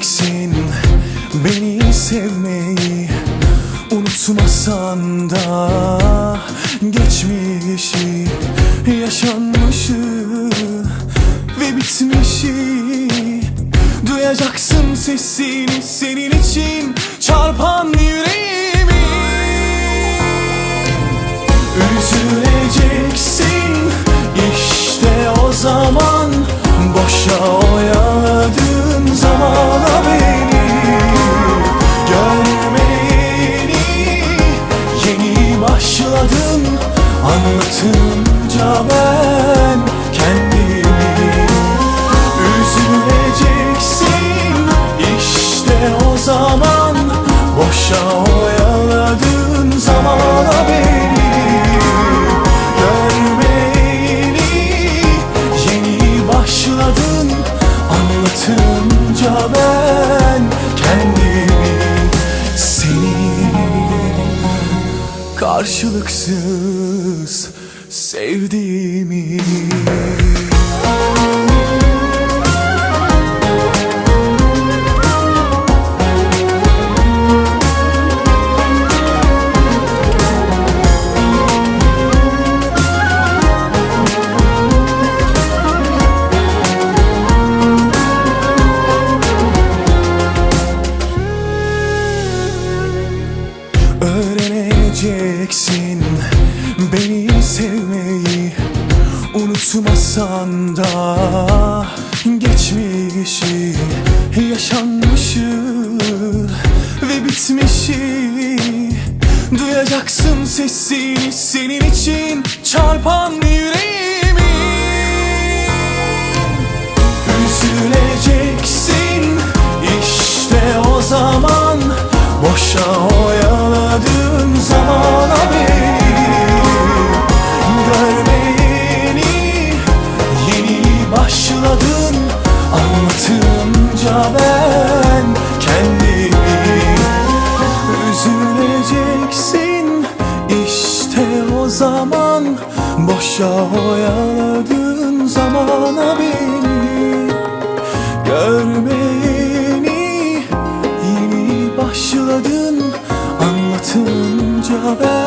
öğreneceksin beni sevmeyi. Unutmasan da geçmişi Yaşanmışı ve bitmişi. Duyacaksın sesini senin için çarpan yüreği Anlatınca ben kendimi Üzüleceksin. İşte o zaman Boşa oyaladığın zamana beni Görmeyeni yeni başladın. Anlatınca ben kendimi Seni karşılıksız sevdiğimi. Öğreneceksin beni sevmeyi Unutmasan da geçmişi Yaşanmışı ve bitmişi Duyacaksın sesini senin için çarpan yüreğimi ben kendimi Üzüleceksin. İşte o zaman Boşa oyaladığın zamana beni Görmeyeni yeni başladın. Anlatınca ben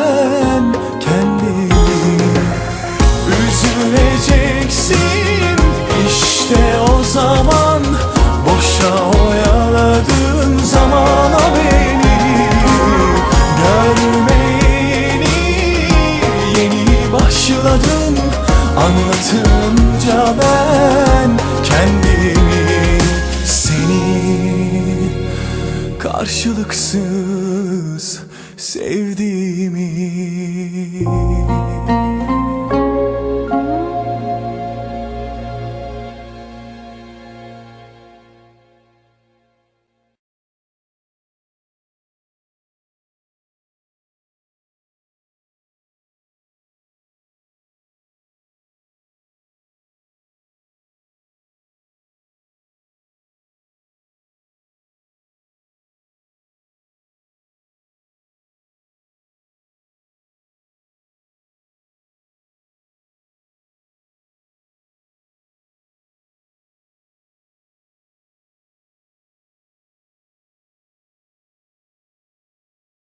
başladın Anlatınca ben kendimi Seni karşılıksız sevdiğimi